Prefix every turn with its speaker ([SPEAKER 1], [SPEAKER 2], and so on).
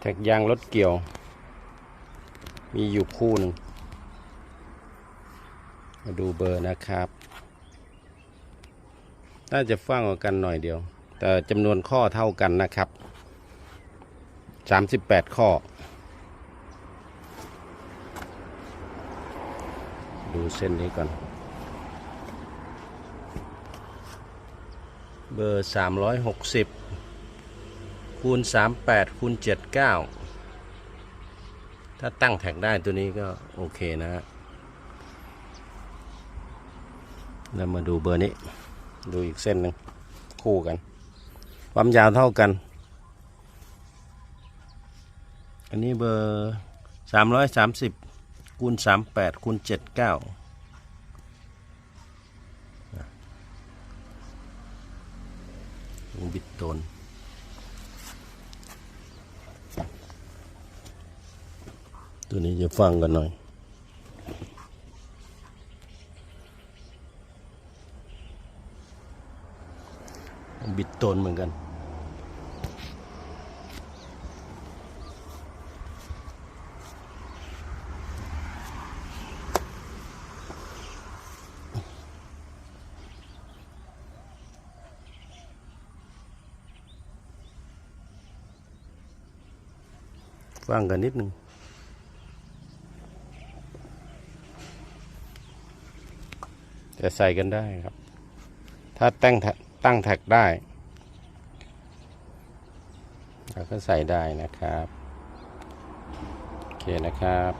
[SPEAKER 1] แท็กยางรถเกี่ยว มีอยู่คู่หนึ่ง มาดูเบอร์นะครับ น่าจะฟังกกันหน่อยเดียว แต่จำนวนข้อเท่ากันนะครับ 38 ข้อ ดูเส้นนี้ก่อน เบอร์ 360 คูณ 38คูณ79 ถ้าตั้งแท็กได้ตัวนี้ก็โอเคนะฮะแล้วมาดูเบอร์นี้ ดูอีกเส้นหนึ่งคู่กัน ความยาวเท่ากัน อันนี้เบอร์ 330คูณ38คูณ79บิดโตน ตัวนี้จะฟังกันหน่อย บิดโตนเหมือนกันฟังกันนิดนึง จะใส่กันได้ครับ ถ้าตั้งแท็กตั้งแท็กได้เราก็ใส่ได้นะครับ โอเคนะครับ